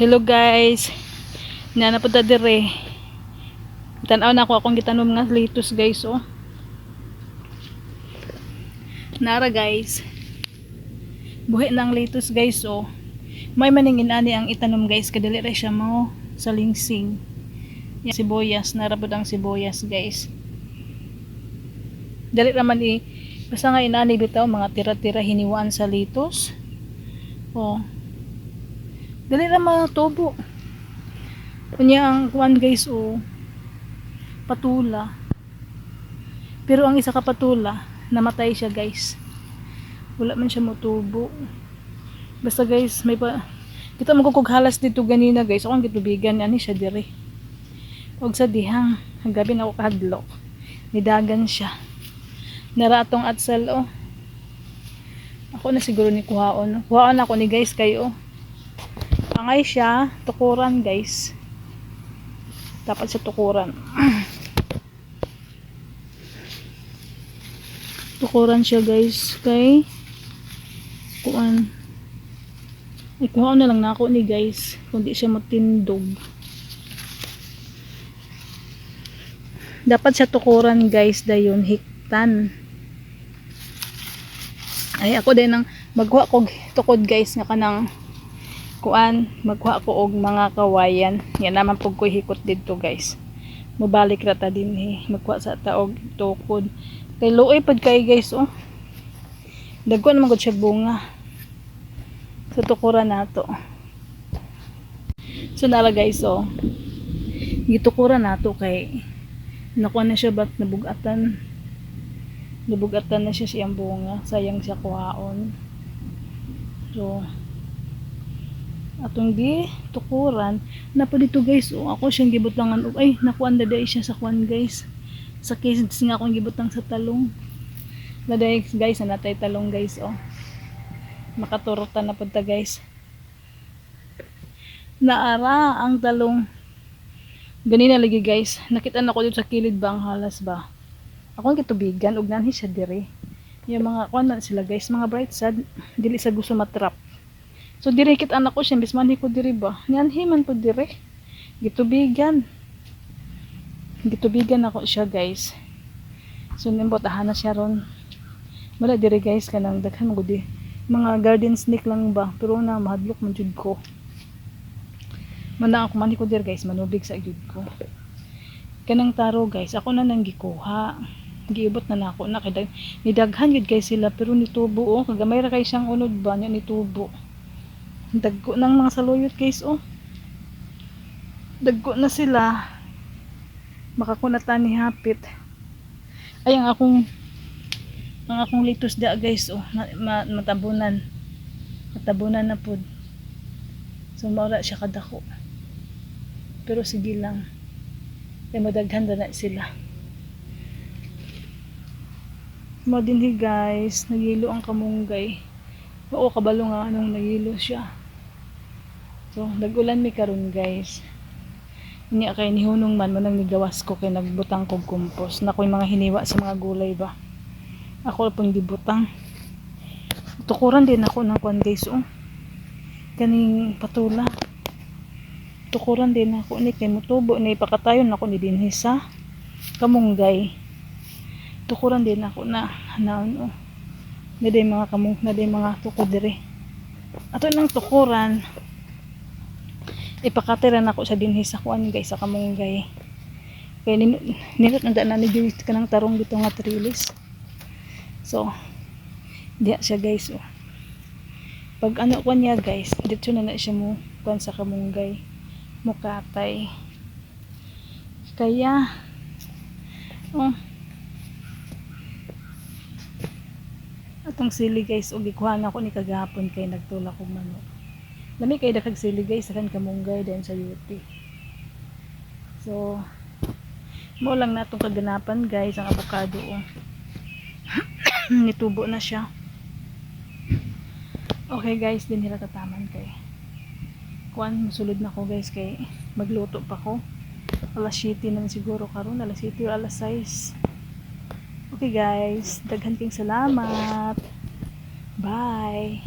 Hello guys. Nana po ta dire. Tanaw na ako akong gitanom nga lettuce guys oh. Nara guys. Buhi ng lettuce guys oh. May maningin ani ang itanom guys kadali ra siya mo sa lingsing. Yan sibuyas, nara po ang sibuyas guys. Dali raman i basta nga inani bitaw mga tira-tira hiniwaan sa lettuce. Oh. Dali ra mga tubo. Kunya ang kuan guys oh. Patula. Pero ang isa ka patula, namatay siya guys. Wala man siya motubo. Basta guys, may pa kita mo halas dito ganina guys. Ako ang gitubigan ani siya dire. Og sa dihang, ang gabi na ako kahadlok. Nidagan siya. Nara atong atsal oh. Ako na siguro ni kuhaon. Kuhaon ako ni guys kayo. Angay siya, tukuran guys. Dapat sa tukuran. tukuran siya guys. Kay kuan. Ikuha na lang na ako ni guys kung di siya matindog. Dapat sa tukuran guys dayon hiktan. Ay ako din nang magkuha ko tukod guys nga kanang kuan magkuha ko og mga kawayan. Yan naman pug ko hikot dito guys. Mubalik ra ta din eh. Magkuha sa taog tukod. Kay luoy pad kay guys oh. Dagko naman gud bunga. Sa tukuran nato so nala guys oh. Gitukuran nato kay nakuha na siya bat nabugatan. Nabugatan na siya siyang bunga. Sayang siya kuhaon. So atong di tukuran. Na pa dito guys. Oh ako siyang gibutangan. Og ay nakuan na siya sa kuan guys. Sa case nga akong gibutang sa talong. Na guys na natay talong guys oh. Makaturutan na punta guys. Naara ang talong. Ganina lagi guys. Nakita na ko dito sa kilid ba ang halas ba? Ako ang kitubigan ug nanhi siya dire yung mga kuan na sila guys. Mga bright sad dili sa gusto matrap So dire kit anak ko siya bisman ko diri ba. Nyanhi man po dire. Gitubigan. Gitubigan ako siya guys. So nimbo tahan na siya ron. Wala dire guys kanang daghan mo di. Mga garden snake lang ba pero na mahadlok man jud ko. Mana ako man ko dire guys manubig sa jud ko. Kanang taro guys ako na nang gikuha. Giibot na nako na kay nidaghan yun guys sila pero nitubo oh kagamay ra kay siyang unod ba nya nitubo dagko ng mga saluyot guys oh. Dagko na sila. Makakunatan ni hapit. Ay ang akong ang akong litos da guys oh. Ma, matabunan. Matabunan na pod so maura siya kadako. Pero sige lang. Kay madaghan na sila. Madinhi guys nagilo ang kamunggay oo kabalo nga anong nagilo siya So, nagulan mi karon guys. Niya kay ni hunong man manang nigawas ko kay nagbutang kog compost. Na ko'y mga hiniwa sa mga gulay ba. Ako pong gibutang. Tukuran din ako ng kwan guys oh. Kaning patula. Tukuran din ako ni kay mutubo ni pakatayon ako ni dinhi sa kamunggay. Tukuran din ako na hanaon oh. Naday mga kamung, naday mga tukod dire. Ato nang tukuran, ipakatiran ako sa dinhi sa kuan guys sa kamunggay kaya nin ninot na na ni ka ng tarong dito nga trilis. So diya siya guys oh. pag ano kuan niya guys dito na na siya mo kuan sa kamunggay mukatay. Kaya oh. Atong sili guys og ikuha ako ni kagahapon kay nagtulak og manok Lami kay dakag sili guys, akan kamunggay din sa yuti. So, mo lang natong kaganapan guys ang avocado oh. Nitubo na siya. Okay guys, din nila tataman kay. Kuan musulod na ko guys kay magluto pa ko. Alas 7 na siguro karon, alas 7 o alas 6. Okay guys, daghan king salamat. Bye.